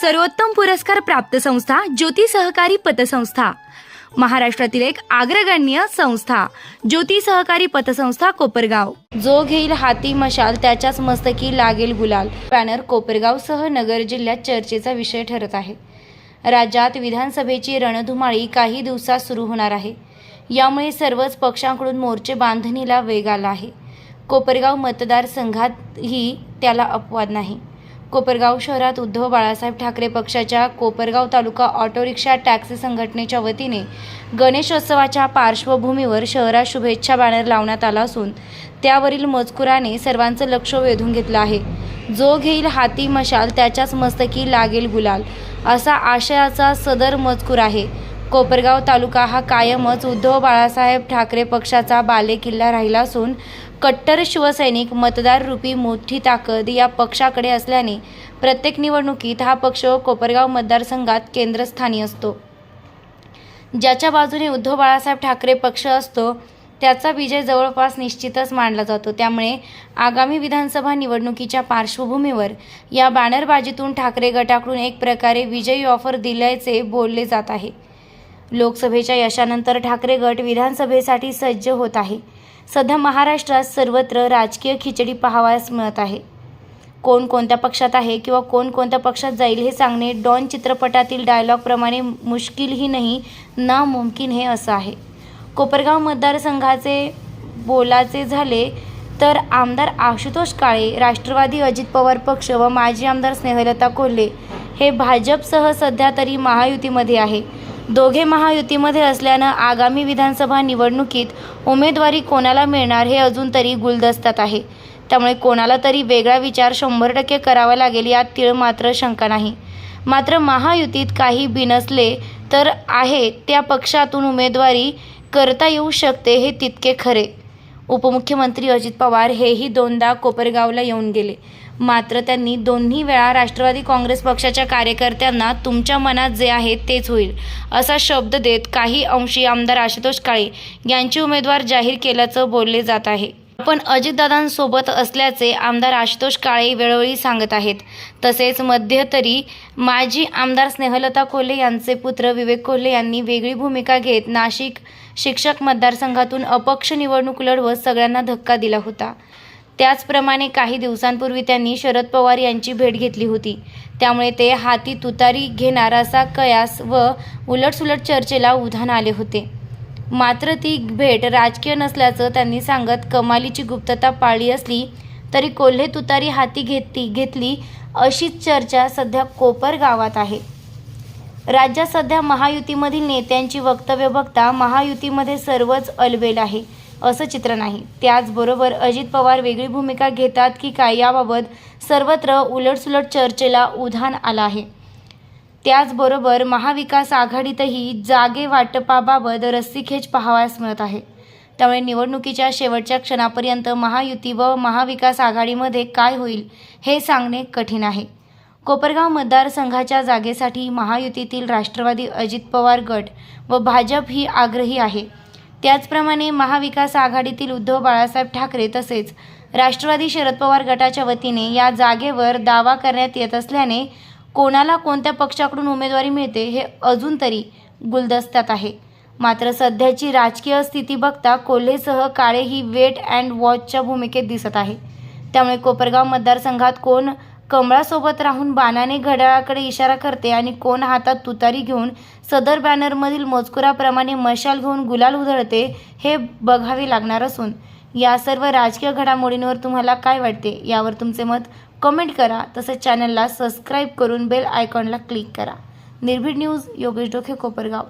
सर्वोत्तम पुरस्कार प्राप्त संस्था ज्योती सहकारी पतसंस्था. महाराष्ट्रातील एक अग्रगण्य संस्था ज्योती सहकारी पतसंस्था कोपरगाव. जो घेईल हाती मशाल त्याच्याच मस्तकी लागेल गुलाल. बॅनर कोपरगावसह नगर जिल्ह्यात चर्चेचा विषय ठरत आहे. राज्यात विधानसभेची रणधुमाळी काही दिवसात सुरू होणार आहे. यामुळे सर्वच पक्षांकडून मोर्चे बांधणीला वेग आला आहे. कोपरगाव मतदारसंघातही त्याला अपवाद नाही. कोपरगाव शहरात उद्धव बाळासाहेब ठाकरे पक्षाच्या Kopargaon taluka auto rickshaw taxi संघटनेच्या वतीने गणेशोत्सवाच्या पार्श्वभूमीवर शहरात शुभेच्छा बॅनर लावण्यात आला असून त्यावरील मजकुराने सर्वांचं लक्ष वेधून घेतलं आहे. जो घेईल हाती मशाल त्याच्याच मस्तकी लागेल गुलाल असा आशयाचा सदर मजकूर आहे. कोपरगाव तालुका हा कायमच उद्धव बाळासाहेब ठाकरे पक्षाचा बालेकिल्ला राहिला असून कट्टर शिवसैनिक मतदार रूपी मोठी ताकद या पक्षाकडे असल्याने प्रत्येक निवडणुकीत हा पक्ष कोपरगाव मतदारसंघात केंद्रस्थानी असतो. ज्याच्या बाजूने उद्धव बाळासाहेब ठाकरे पक्ष असतो त्याचा विजय जवळपास निश्चितच मानला जातो. त्यामुळे आगामी विधानसभा निवडणुकीच्या पार्श्वभूमीवर या बॅनरबाजीतून ठाकरे गटाकडून एक प्रकारे विजयी ऑफर दिल्याचे बोलले जात आहे. लोकसभेच्या यशानंतर ठाकरे गट विधानसभेसाठी सज्ज होत आहे. सध्या महाराष्ट्रात सर्वत्र राजकीय खिचडी पाहावयास मिळत आहे. कोण कोणत्या पक्षात आहे किंवा कोण कोणत्या पक्षात जाईल हे सांगणे डॉन चित्रपटातील डायलॉगप्रमाणे मुश्किल ही नाही नामुमकिन हे असं आहे. कोपरगाव मतदारसंघाचे बोलाचे झाले तर आमदार आशुतोष काळे राष्ट्रवादी अजित पवार पक्ष व माजी आमदार स्नेहलता कोल्हे हे भाजपसह सध्या तरी महायुतीमध्ये आहे. दोघे महायुतीमध्ये असल्यानं आगामी विधानसभा निवडणुकीत उमेदवारी कोणाला मिळणार हे अजून तरी गुलदस्त्यात आहे. त्यामुळे कोणाला तरी वेगळा विचार शंभर टक्के करावा लागेल यात तीळ मात्र शंका नाही. मात्र महायुतीत काही बिनसले तर आहे त्या पक्षातून उमेदवारी करता येऊ शकते हे तितके खरे. उपमुख्यमंत्री अजित पवार हेही दोनदा कोपरगावला येऊन गेले. मात्र त्यांनी दोन्ही वेळा राष्ट्रवादी काँग्रेस पक्षाच्या कार्यकर्त्यांना तुमच्या मनात जे आहे तेच होईल असा शब्द देत काही अंशी आमदार आशुतोष काळे यांची उमेदवार जाहीर केल्याचं बोलले जात आहे. आपण अजितदादांसोबत असल्याचे आमदार आशुतोष काळे वेळोवेळी सांगत आहेत. तसेच मध्यंतरी माजी आमदार स्नेहलता कोल्हे यांचे पुत्र विवेक कोल्हे यांनी वेगळी भूमिका घेत नाशिक शिक्षक मतदारसंघातून अपक्ष निवडणूक लढवत सगळ्यांना धक्का दिला होता. त्याचप्रमाणे काही दिवसांपूर्वी त्यांनी शरद पवार यांची भेट घेतली होती. त्यामुळे ते हाती तुतारी घेणार असा कयास व उलटसुलट चर्चेला उधाण आले होते. मात्र ती भेट राजकीय नसल्याचं त्यांनी सांगत कमालीची गुप्तता पाळली असली तरी कोल्हे तुतारी हाती घेतली घेतली अशीच चर्चा सध्या कोपर गावात आहे. राज्यात सध्या महायुतीमधील नेत्यांची वक्तव्य बघता महायुतीमध्ये सर्वच अलबेल आहे असं चित्र नाही. त्याचबरोबर अजित पवार वेगळी भूमिका घेतात की काय याबाबत सर्वत्र उलटसुलट चर्चेला उधाण आलं आहे. त्याचबरोबर महाविकास आघाडीतही जागे वाटपाबाबत रस्सीखेच पाहावयास मिळत आहे. त्यामुळे निवडणुकीच्या शेवटच्या क्षणापर्यंत महायुती व महाविकास आघाडीमध्ये काय होईल हे सांगणे कठीण आहे. कोपरगाव मतदारसंघाच्या जागेसाठी महायुतीतील राष्ट्रवादी अजित पवार गट व भाजप ही आग्रही आहे. त्याचप्रमाणे महाविकास आघाडीतील उद्धव बाळासाहेब ठाकरे तसेच राष्ट्रवादी शरद पवार गटाच्या वतीने या जागेवर दावा करण्यात येत असल्याने कोणाला कोणत्या पक्षाकडून उमेदवारी मिळते हे अजून तरी गुलदस्त्यात आहे. मात्र सध्याची राजकीय स्थिती बघता कोल्हेसह काळे ही वेट अँड वॉचच्या भूमिकेत दिसत आहे. त्यामुळे कोपरगाव मतदारसंघात कोण कमळासोबत राहून बाणाने घड्याळाकडे इशारा करते आणि कोण हातात तुतारी घेऊन सदर बॅनरमधील मजकुराप्रमाणे मशाल घेऊन गुलाल उधळते हे बघावे लागणार असून या सर्व राजकीय घडामोडींवर तुम्हाला काय वाटते यावर तुमचे मत कमेंट करा. तसेच चॅनलला सबस्क्राईब करून बेल आयकॉनला क्लिक करा. निर्भीड न्यूज योगेश डोखे कोपरगाव.